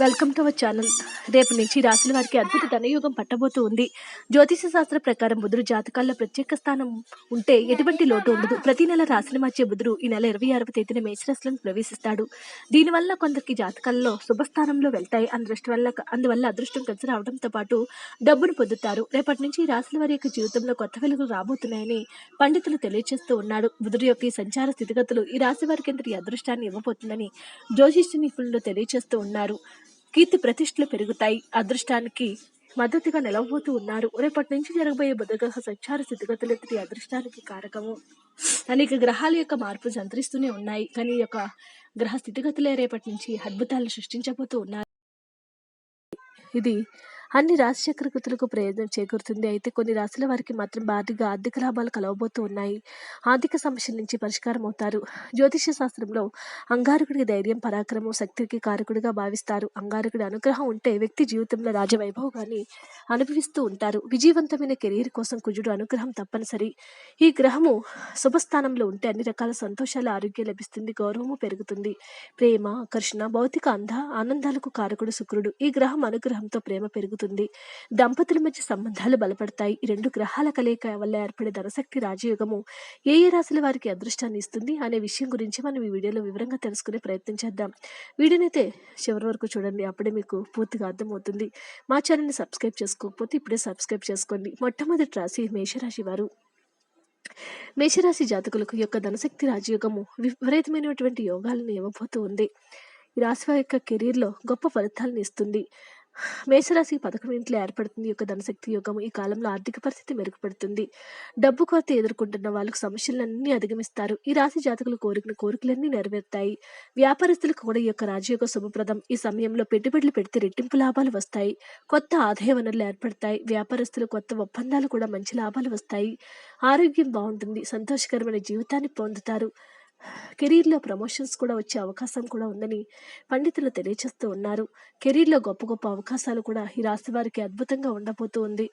Welcome to our channel. రేపు నుంచి రాశుల వారికి అద్భుత ధనయోగం పట్టబోతూ ఉంది. జ్యోతిష శాస్త్ర ప్రకారం బుధుడు జాతకాల్లో ప్రత్యేక స్థానం ఉంటే ఎటువంటి లోటు ఉండదు. ప్రతి నెల రాశుల మధ్య బుధుడు ఈ నెల ఇరవై ఆరవ తేదీన మేషరాశులను ప్రవేశిస్తాడు. దీనివల్ల కొందరికి జాతకాల్లో శుభస్థానంలో వెళ్తాయి. అదృష్టం వల్ల అందువల్ల అదృష్టం కలిసి రావడంతో పాటు డబ్బును పొందుతారు. రేపటి నుంచి ఈ రాశుల వారి యొక్క జీవితంలో కొత్త వెలుగులు రాబోతున్నాయని పండితులు తెలియజేస్తూ ఉన్నాడు. బుధుడు యొక్క ఈ సంచార స్థితిగతులు ఈ రాశి వారికి ఎంతటి అదృష్టాన్ని ఇవ్వబోతుందని జ్యోతిష్య నిపుణులు తెలియజేస్తూ ఉన్నారు. కీర్తి ప్రతిష్టలు పెరుగుతాయి. అదృష్టానికి మద్దతుగా నిలవబోతూ ఉన్నారు. రేపటి నుంచి జరగబోయే బుధగ్రహ సంచార స్థితిగతులు ఎంతటి అదృష్టానికి కారకము? అనేక గ్రహాల యొక్క మార్పు సంతరిస్తూనే ఉన్నాయి. కానీ ఈ యొక్క గ్రహ స్థితిగతులే రేపటి నుంచి అద్భుతాలను సృష్టించబోతూ ఉన్నారు. ఇది అన్ని రాశి ప్రయోజనం చేకూరుతుంది. అయితే కొన్ని రాశుల వారికి మాత్రం భారీగా ఆర్థిక లాభాలు కలవబోతూ ఉన్నాయి. ఆర్థిక సమస్యల నుంచి పరిష్కారం అవుతారు. జ్యోతిష శాస్త్రంలో అంగారకుడికి ధైర్యం పరాక్రమం శక్తికి కారకుడిగా భావిస్తారు. అంగారకుడి అనుగ్రహం ఉంటే వ్యక్తి జీవితంలో రాజవైభవాన్ని అనుభవిస్తూ ఉంటారు. విజయవంతమైన కెరీర్ కోసం కుజుడు అనుగ్రహం తప్పనిసరి. ఈ గ్రహము శుభస్థానంలో ఉంటే అన్ని రకాల సంతోషాల ఆరోగ్యం లభిస్తుంది గౌరవము పెరుగుతుంది. ప్రేమ ఆకర్షణ భౌతిక అంద ఆనందాలకు కారకుడు శుక్రుడు. ఈ గ్రహం అనుగ్రహంతో ప్రేమ పెరుగుతుంది. దంపతుల మధ్య సంబంధాలు బలపడతాయి. ఈ రెండు గ్రహాల కలయిక వల్ల ఏర్పడే ధనశక్తి రాజయోగము ఏ ఏ రాశుల వారికి అదృష్టాన్ని ఇస్తుంది అనే విషయం గురించి మనం ఈ వీడియోలో వివరంగా తెలుసుకునే ప్రయత్నం చేద్దాం. వీడియోనైతే చివరి వరకు చూడండి. అప్పుడే మీకు పూర్తిగా అర్థమవుతుంది. మా ఛానల్ని సబ్స్క్రైబ్ చేసుకోకపోతే ఇప్పుడే సబ్స్క్రైబ్ చేసుకోండి. మొట్టమొదటి రాశి మేషరాశి వారు. మేషరాశి జాతకులకు యొక్క ధనశక్తి రాజయోగము విపరీతమైనటువంటి యోగాలను ఇవ్వబోతూ ఉంది. ఈ రాశి వారి యొక్క కెరీర్లో గొప్ప ఫలితాలను ఇస్తుంది. మేషరాశి పథకం ఇంట్లో ఏర్పడుతుంది. యొక్క ధనశక్తి యోగం ఈ కాలంలో ఆర్థిక పరిస్థితి మెరుగుపడుతుంది. డబ్బు కొరత ఎదుర్కొంటున్న వాళ్ళకు సమస్యలన్నీ అధిగమిస్తారు. ఈ రాశి జాతకులు కోరికను కోరికలన్నీ నెరవేరుతాయి. వ్యాపారస్తులకు కూడా ఈ యొక్క రాజయోగ శుభప్రదం. ఈ సమయంలో పెట్టుబడులు పెడితే రెట్టింపు లాభాలు వస్తాయి. కొత్త ఆదాయ వనరులు ఏర్పడతాయి. వ్యాపారస్తులు కొత్త ఒప్పందాలు కూడా మంచి లాభాలు వస్తాయి. ఆరోగ్యం బాగుంటుంది. సంతోషకరమైన జీవితాన్ని పొందుతారు. కెరీర్లో ప్రమోషన్స్ కూడా వచ్చే అవకాశం కూడా ఉందని పండితులు తెలియజేస్తూ ఉన్నారు. కెరీర్లో గొప్ప గొప్ప అవకాశాలు కూడా ఈ రాశి వారికి అద్భుతంగా ఉండబోతూ ఉంది.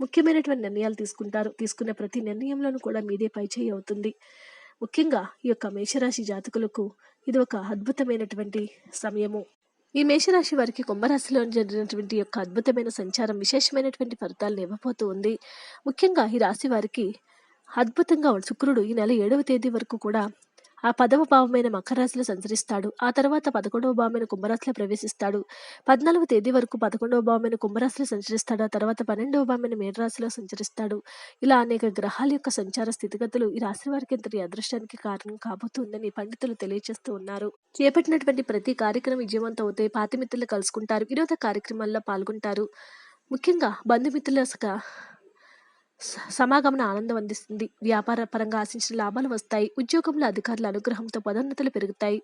ముఖ్యమైనటువంటి నిర్ణయాలు తీసుకుంటారు. తీసుకునే ప్రతి నిర్ణయంలోనూ కూడా మీదే పైచేయి అవుతుంది. ముఖ్యంగా ఈ యొక్క మేషరాశి జాతకులకు ఇది ఒక అద్భుతమైనటువంటి సమయము. ఈ మేషరాశి వారికి కుంభరాశిలో జరిగినటువంటి యొక్క అద్భుతమైన సంచారం విశేషమైనటువంటి ఫలితాలను ఇవ్వబోతూ ఉంది. ముఖ్యంగా ఈ రాశి వారికి అద్భుతంగా శుక్రుడు ఈ నెల ఏడవ తేదీ వరకు కూడా ఆ పదవ భావమైన మకరరాశిలో సంచరిస్తాడు. ఆ తర్వాత పదకొండవ భావమైన కుంభరాశిలో ప్రవేశిస్తాడు. పద్నాలుగు తేదీ వరకు పదకొండవ భావమైన కుంభరాశిలో సంచరిస్తాడు. ఆ తర్వాత పన్నెండవ భావమైన మేడరాశిలో సంచరిస్తాడు. ఇలా అనేక గ్రహాల యొక్క సంచార స్థితిగతులు ఈ రాశి వారికి ఇంతటి అదృష్టానికి కారణం కాబోతుందని పండితులు తెలియజేస్తూ ఉన్నారు. చేపట్టినటువంటి ప్రతి కార్యక్రమం విజయవంతం అవుతాయి పాతిమిత్రులు కలుసుకుంటారు. వినోద కార్యక్రమాల్లో పాల్గొంటారు. ముఖ్యంగా బంధుమిత్రుల సమాగమన ఆనందం అందిస్తుంది. వ్యాపార పరంగా ఆశించిన లాభాలు వస్తాయి. ఉద్యోగంలో అధికారుల అనుగ్రహంతో పదోన్నతులు పెరుగుతాయి.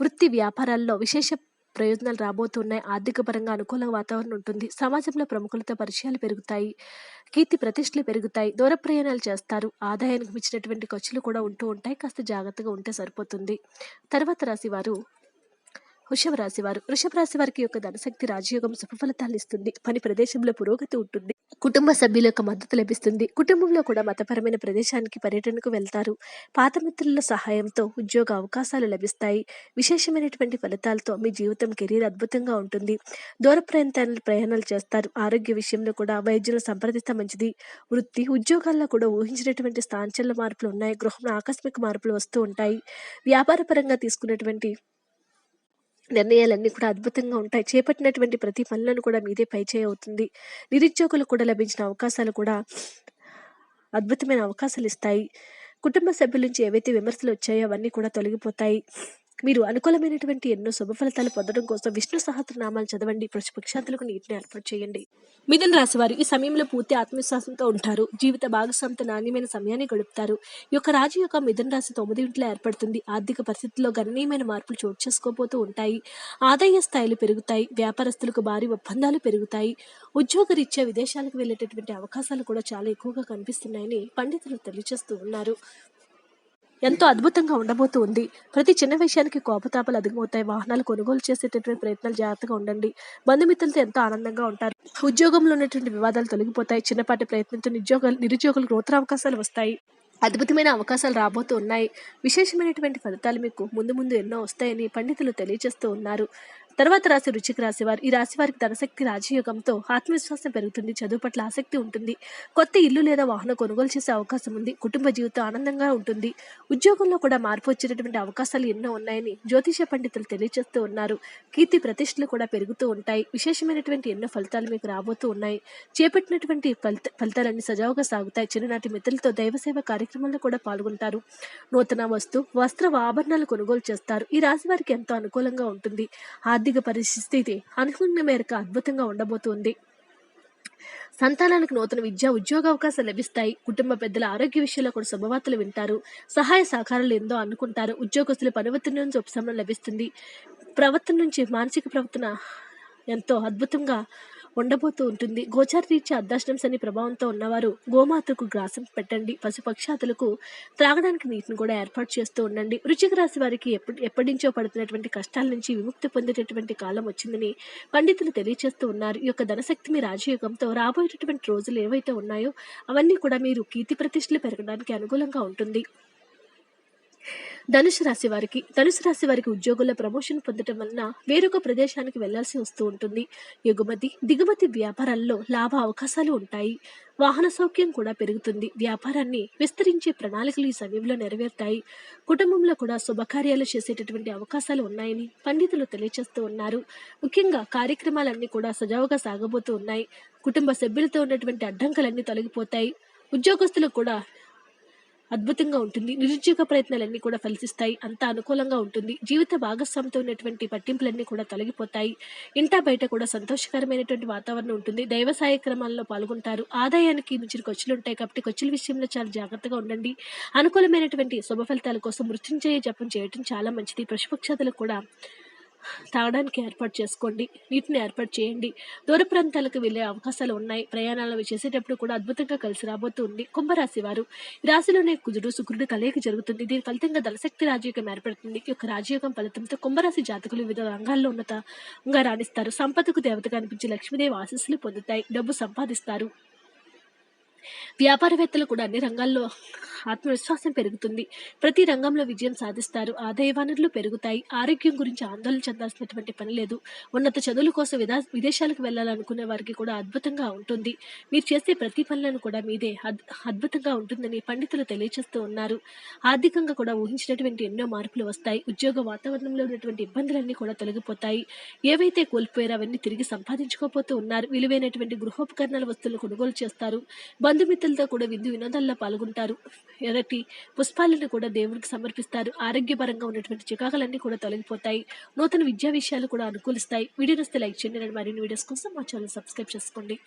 వృత్తి వ్యాపారాల్లో విశేష ప్రయోజనాలు రాబోతున్నాయి. ఆర్థిక పరంగా అనుకూల వాతావరణం ఉంటుంది. సమాజంలో ప్రముఖులతో పరిచయాలు పెరుగుతాయి. కీర్తి ప్రతిష్టలు పెరుగుతాయి. దూర ప్రయాణాలు చేస్తారు. ఆదాయానికి మించినటువంటి ఖర్చులు కూడా ఉంటూ ఉంటాయి. కాస్త జాగ్రత్తగా ఉంటే సరిపోతుంది. తర్వాత రాశి వారు వృషభ రాశి వారు. వృషభ రాశి వారికి యొక్క ధనశక్తి రాజయోగం శుభఫలితాలు ఇస్తుంది. పని ప్రదేశంలో పురోగతి ఉంటుంది. కుటుంబ సభ్యుల యొక్క మద్దతు లభిస్తుంది. కుటుంబంలో కూడా మతపరమైన ప్రదేశానికి పర్యటనకు వెళ్తారు. పాత మిత్రుల సహాయంతో ఉద్యోగ అవకాశాలు లభిస్తాయి. విశేషమైనటువంటి ఫలితాలతో మీ జీవితం కెరీర్ అద్భుతంగా ఉంటుంది. దూర ప్రయాణాలు ప్రయాణాలు చేస్తారు. ఆరోగ్య విషయంలో కూడా వైద్యులను సంప్రదిస్తే మంచిది. వృత్తి ఉద్యోగాల్లో కూడా ఊహించినటువంటి స్థాంచల మార్పులు ఉన్నాయి. గృహంలో ఆకస్మిక మార్పులు వస్తూ ఉంటాయి. వ్యాపార పరంగా తీసుకున్నటువంటి నిర్ణయాలన్నీ కూడా అద్భుతంగా ఉంటాయి. చేపట్టినటువంటి ప్రతి పనులను కూడా మీదే పైచేయి అవుతుంది. నిరుద్యోగులకు కూడా లభించిన అవకాశాలు కూడా అద్భుతమైన అవకాశాలు ఇస్తాయి. కుటుంబ సభ్యుల నుంచి ఏవైతే విమర్శలు వచ్చాయో అవన్నీ కూడా తొలగిపోతాయి. మీరు అనుకూలమైనటువంటి ఎన్నో శుభ ఫలితాలు పొందడం కోసం విష్ణు సహస్రనామాలు చదవండి. పక్షాంతులకు నీటిని ఏర్పాటు చేయండి. మిథున రాశి వారు ఈ సమయంలో పూర్తి ఆత్మవిశ్వాసంతో ఉంటారు. జీవిత భాగస్వామితో నాణ్యమైన సమయాన్ని గడుపుతారు. ఈ యొక్క రాజు యొక్క మిథున రాశి తొమ్మిది ఇంట్లో ఏర్పడుతుంది. ఆర్థిక పరిస్థితుల్లో గణనీయమైన మార్పులు చోటు చేసుకోబోతూ ఉంటాయి. ఆదాయ స్థాయిలు పెరుగుతాయి. వ్యాపారస్తులకు భారీ ఒప్పందాలు పెరుగుతాయి. ఉద్యోగరీత్యా విదేశాలకు వెళ్ళేటటువంటి అవకాశాలు కూడా చాలా ఎక్కువగా కనిపిస్తున్నాయని పండితులు తెలియజేస్తూ ఉన్నారు. ఎంతో అద్భుతంగా ఉండబోతూ ఉంది. ప్రతి చిన్న విషయానికి కోపతాపాలు అధికమవుతాయి. వాహనాలు కొనుగోలు చేసేటటువంటి ప్రయత్నాలు జాగ్రత్తగా ఉండండి. బంధుమిత్రులతో ఎంతో ఆనందంగా ఉంటారు. ఉద్యోగంలో ఉన్నటువంటి వివాదాలు తొలగిపోతాయి. చిన్నపాటి ప్రయత్నంతో నిరుద్యోగాలు నిరుద్యోగులకు నూతన అవకాశాలు వస్తాయి. అద్భుతమైన అవకాశాలు రాబోతూ ఉన్నాయి. విశేషమైనటువంటి ఫలితాలు మీకు ముందు ముందు ఎన్నో వస్తాయని పండితులు తెలియజేస్తూ ఉన్నారు. తర్వాత రాశి రుచిక రాశి వారు ఈ రాశి వారికి ధనశక్తి రాజయోగంతో ఆత్మవిశ్వాసం పెరుగుతుంది చదువు పట్ల ఆసక్తి ఉంటుంది. కొత్త ఇల్లు లేదా వాహనం కొనుగోలు చేసే అవకాశం ఉంది. కుటుంబ జీవితం ఆనందంగా ఉంటుంది. ఉద్యోగంలో కూడా మార్పు వచ్చేటటువంటి అవకాశాలు ఎన్నో ఉన్నాయని జ్యోతిష పండితులు తెలియజేస్తూ ఉన్నారు. కీర్తి ప్రతిష్టలు కూడా పెరుగుతూ ఉంటాయి. విశేషమైనటువంటి ఎన్నో ఫలితాలు మీకు రాబోతూ ఉన్నాయి. చేపట్టినటువంటి ఫలిత ఫలితాలన్నీ సజావుగా సాగుతాయి. చిన్ననాటి మిత్రులతో దైవసేవ కార్యక్రమాల్లో కూడా పాల్గొంటారు. నూతన వస్తు వస్త్ర ఆభరణాలు కొనుగోలు చేస్తారు. ఈ రాశి వారికి ఎంతో అనుకూలంగా ఉంటుంది. ఆర్థిక పరిస్థితి అనుకున్న మేరకు అద్భుతంగా ఉండబోతుంది. సంతానానికి నూతన విద్య ఉద్యోగ అవకాశాలు లభిస్తాయి. కుటుంబ పెద్దల ఆరోగ్య విషయంలో కూడా శుభవార్తలు వింటారు. సహాయ సహకారాలు ఎందో అనుకుంటారు. ఉద్యోగస్తుల పరివర్తన నుంచి ఉపశమనం లభిస్తుంది. ప్రవర్తన నుంచి మానసిక ప్రవర్తన ఎంతో అద్భుతంగా ఉండబోతూ ఉంటుంది. గోచార రీత్యా అర్ధాష్టం శని ప్రభావంతో ఉన్నవారు గోమాతకు గ్రాసం పెట్టండి. పశుపక్షాతులకు త్రాగడానికి నీటిని కూడా ఏర్పాటు చేస్తూ ఉండండి. వృచ్చిక రాశి వారికి ఎప్పటి ఎప్పటి నుంచో పడుతున్నటువంటి కష్టాల నుంచి విముక్తి పొందేటటువంటి కాలం వచ్చిందని పండితులు తెలియజేస్తూ ఉన్నారు. ఈ యొక్క ధనశక్తి మీ రాజయోగంతో రాబోయేటటువంటి రోజులు ఏవైతే ఉన్నాయో అవన్నీ కూడా మీరు కీర్తి ప్రతిష్టలు పెరగడానికి అనుకూలంగా ఉంటుంది. ధనుసు రాశి వారికి ధనుసు రాశి వారికి ఉద్యోగుల ప్రమోషన్ పొందడం వలన వేరొక ప్రదేశానికి వెళ్ళాల్సి వస్తూ ఉంటుంది. ఎగుమతి దిగుమతి వ్యాపారాల్లో లాభ అవకాశాలు ఉంటాయి. వాహన సౌఖ్యం కూడా పెరుగుతుంది. వ్యాపారాన్ని విస్తరించే ప్రణాళికలు ఈ సమయంలో నెరవేరుతాయి. కుటుంబంలో కూడా శుభకార్యాలు చేసేటటువంటి అవకాశాలు ఉన్నాయని పండితులు తెలియజేస్తూ ఉన్నారు. ముఖ్యంగా కార్యక్రమాలన్నీ కూడా సజావుగా సాగబోతూ ఉన్నాయి. కుటుంబ సభ్యులతో ఉన్నటువంటి అడ్డంకులన్నీ తొలగిపోతాయి. ఉద్యోగస్తులకు కూడా అద్భుతంగా ఉంటుంది. నిరుద్యోగ ప్రయత్నాలన్నీ కూడా ఫలిస్తాయి. అంత అనుకూలంగా ఉంటుంది. జీవిత భాగస్వామితో ఉన్నటువంటి పట్టింపులన్నీ కూడా తొలగిపోతాయి. ఇంటా బయట కూడా సంతోషకరమైనటువంటి వాతావరణం ఉంటుంది. దైవ సాయక్రమాల్లో పాల్గొంటారు. ఆదాయానికి మించిన ఖర్చులు ఉంటాయి కాబట్టి ఖర్చుల విషయంలో చాలా జాగ్రత్తగా ఉండండి. అనుకూలమైనటువంటి శుభ ఫలితాల కోసం మృత్యుంజయ జపం చేయటం చాలా మంచిది. పశుపక్షాదులకు కూడా తాగడానికి ఏర్పాటు చేసుకోండి. నీటిని ఏర్పాటు చేయండి. దూర ప్రాంతాలకు వెళ్ళే అవకాశాలు ఉన్నాయి. ప్రయాణాలు చేసేటప్పుడు కూడా అద్భుతంగా కలిసి రాబోతుంది. కుంభరాశి వారు ఈ రాశిలోనే కుజుడు శుక్రుడు కలయిక జరుగుతుంది. దీని ఫలితంగా దళశక్తి రాజయోగం ఏర్పడుతుంది. ఈ యొక్క రాజయోగం ఫలితంతో కుంభరాశి జాతకులు వివిధ రంగాల్లో ఉన్నతంగా రాణిస్తారు. సంపదకు దేవతగా అనిపించే లక్ష్మీదేవి ఆశీస్సులు పొందుతాయి. డబ్బు సంపాదిస్తారు. వ్యాపారవేత్తలు కూడా అన్ని రంగాల్లో ఆత్మవిశ్వాసం పెరుగుతుంది. ప్రతి రంగంలో విజయం సాధిస్తారు. ఆదాయ వనరులు పెరుగుతాయి. ఆరోగ్యం గురించి ఆందోళన చెందాల్సినటువంటి పని లేదు. ఉన్నత చదువుల కోసం విదా విదేశాలకు వెళ్ళాలనుకునే వారికి కూడా అద్భుతంగా ఉంటుంది. మీరు చేసే ప్రతి పనులను కూడా మీదే అద్భుతంగా ఉంటుందని పండితులు తెలియజేస్తూ ఉన్నారు. ఆర్థికంగా కూడా ఊహించినటువంటి ఎన్నో మార్పులు వస్తాయి. ఉద్యోగ వాతావరణంలో ఉన్నటువంటి ఇబ్బందులన్నీ కూడా తొలగిపోతాయి. ఏవైతే కోల్పోయారో అవన్నీ తిరిగి సంపాదించుకోపోతూ ఉన్నారు. విలువైనటువంటి గృహోపకరణాల వస్తువులు కొనుగోలు చేస్తారు. బంధుమిత్రులతో కూడా విందు వినోదాల్లో పాల్గొంటారు. ఎర్రటి పుష్పాలను కూడా దేవుడికి సమర్పిస్తారు. ఆరోగ్యపరంగా ఉన్నటువంటి చికాకులన్నీ కూడా తొలగిపోతాయి. నూతన విద్యా విషయాలు కూడా అనుకూలిస్తాయి. వీడియో నస్తే లైక్ చేయండి. మరిన్ని వీడియోస్ కోసం మా ఛానల్ సబ్స్క్రైబ్ చేసుకోండి.